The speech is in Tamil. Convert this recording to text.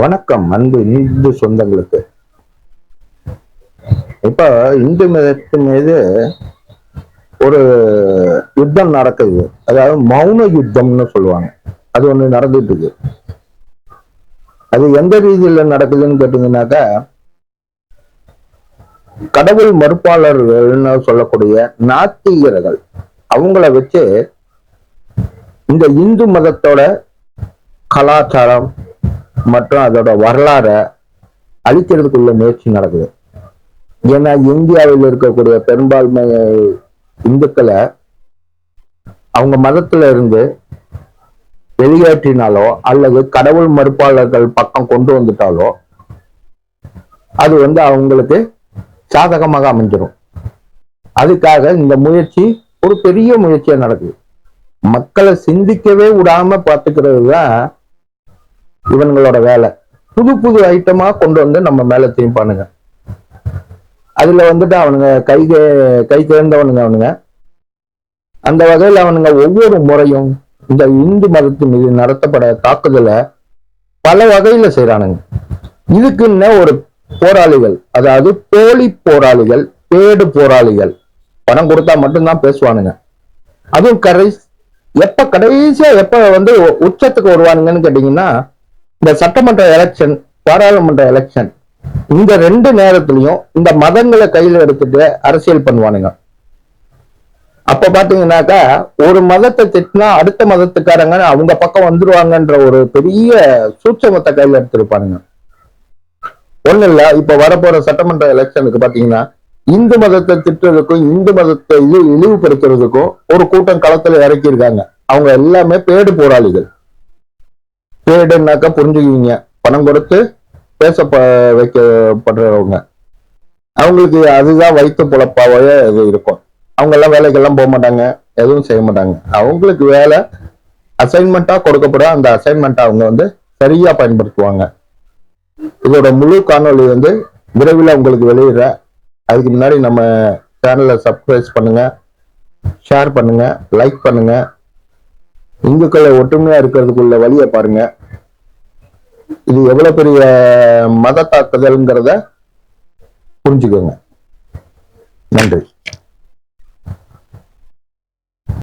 வணக்கம் அன்பு இந்து சொந்தங்களுக்கு. இப்ப இந்து மதத்தின் மீது ஒரு யுத்தம் நடக்குது. அதாவது மௌன யுத்தம்னு சொல்லுவாங்க. அது ஒண்ணு நடந்துட்டு இருக்கு அது எந்த ரீதியில நடக்குதுன்னு கேட்டீங்கன்னாக்கா கடவுள் மறுப்பாளர்கள்னு சொல்லக்கூடிய நாத்திகர்கள் அவங்கள வச்சு இந்த இந்து மதத்தோட கலாச்சாரம் மற்றும் அதோட வரலாறை அழிக்கிறதுக்குள்ள முயற்சி நடக்குது. ஏன்னா இந்தியாவில் இருக்கக்கூடிய பெரும்பான்மை இந்துக்களை அவங்க மதத்துல இருந்து வெளியேற்றினாலோ அல்லது கடவுள் மறுப்பாளர்கள் பக்கம் கொண்டு வந்துட்டாலோ அது வந்து அவங்களுக்கு சாதகமாக அமைஞ்சிரும். அதுக்காக இந்த முயற்சி ஒரு பெரிய முயற்சியா நடக்குது. மக்களை சிந்திக்கவே விடாம பார்த்துக்கிறது தான் இவங்களோட வேலை. புது புது ஐட்டமா கொண்டு வந்து நம்ம மேல திருப்பானுங்க அதுல வந்துட்டு அவனுங்க கை கை தேர்ந்தவனுங்க அவனுங்க. அந்த வகையில அவனுங்க ஒவ்வொரு முறையும் இந்த இந்து மதத்து மீது நடத்தப்பட தாக்குதலை பல வகையில செய்யறானுங்க இதுக்குன்ன ஒரு போராளிகள் அதாவது போலி போராளிகள் பேடு போராளிகள் பணம் கொடுத்தா மட்டும்தான் பேசுவானுங்க. அதுவும் கரை எப்ப கடைசியா எப்ப வந்து உச்சத்துக்கு வருவானுங்கன்னு கேட்டீங்கன்னா இந்த சட்டமன்ற எலெக்ஷன் பாராளுமன்ற எலெக்ஷன் இந்த ரெண்டு நேரத்திலையும் இந்த மதங்களை கையில எடுத்துட்டு அரசியல் பண்ணுவானுங்க. அப்ப பாத்தீங்கன்னாக்கா ஒரு மதத்தை திட்டினா அடுத்த மதத்துக்காரங்க அவங்க பக்கம் வந்துருவாங்கன்ற ஒரு பெரிய சூட்சமத்தை கையில எடுத்திருப்பானுங்க. ஒண்ணு இல்ல இப்ப வரப்போற சட்டமன்ற எலெக்ஷனுக்கு பாத்தீங்கன்னா இந்து மதத்தை திட்டுறதுக்கும் இந்து மதத்தை இழிவுபடுத்துறதுக்கும் ஒரு கூட்டம் களத்துல இறக்கியிருக்காங்க. அவங்க எல்லாமே பேடு போராளிகள். பேடுனாக்கா புரிஞ்சுக்குவீங்க. பணம் கொடுத்து பேச ப- வைக்கப்படுறவங்க. அவங்களுக்கு அதுதான் வயிற்று பொழப்பாவே இது இருக்கும். அவங்க எல்லாம் வேலைக்கெல்லாம் போக மாட்டாங்க. எதுவும் செய்ய மாட்டாங்க. அவங்களுக்கு வேலை அசைன்மெண்ட்டா கொடுக்கப்படும். அந்த அசைன்மெண்ட்டை அவங்க வந்து சரியா பயன்படுத்துவாங்க. இதோட முழு காணொளி வந்து விரைவில் உங்களுக்கு வெளியிடுறேன். அதுக்கு முன்னாடி நம்ம சேனலை சப்ஸ்கிரைப் பண்ணுங்க. ஷேர் பண்ணுங்க. லைக் பண்ணுங்க. இந்துக்களை ஒற்றுமையா இருக்கிறதுக்குள்ள வழியை பாருங்க. இது எவ்வளவு பெரிய மத தாக்குதல்ங்கிறத புரிஞ்சுக்கோங்க.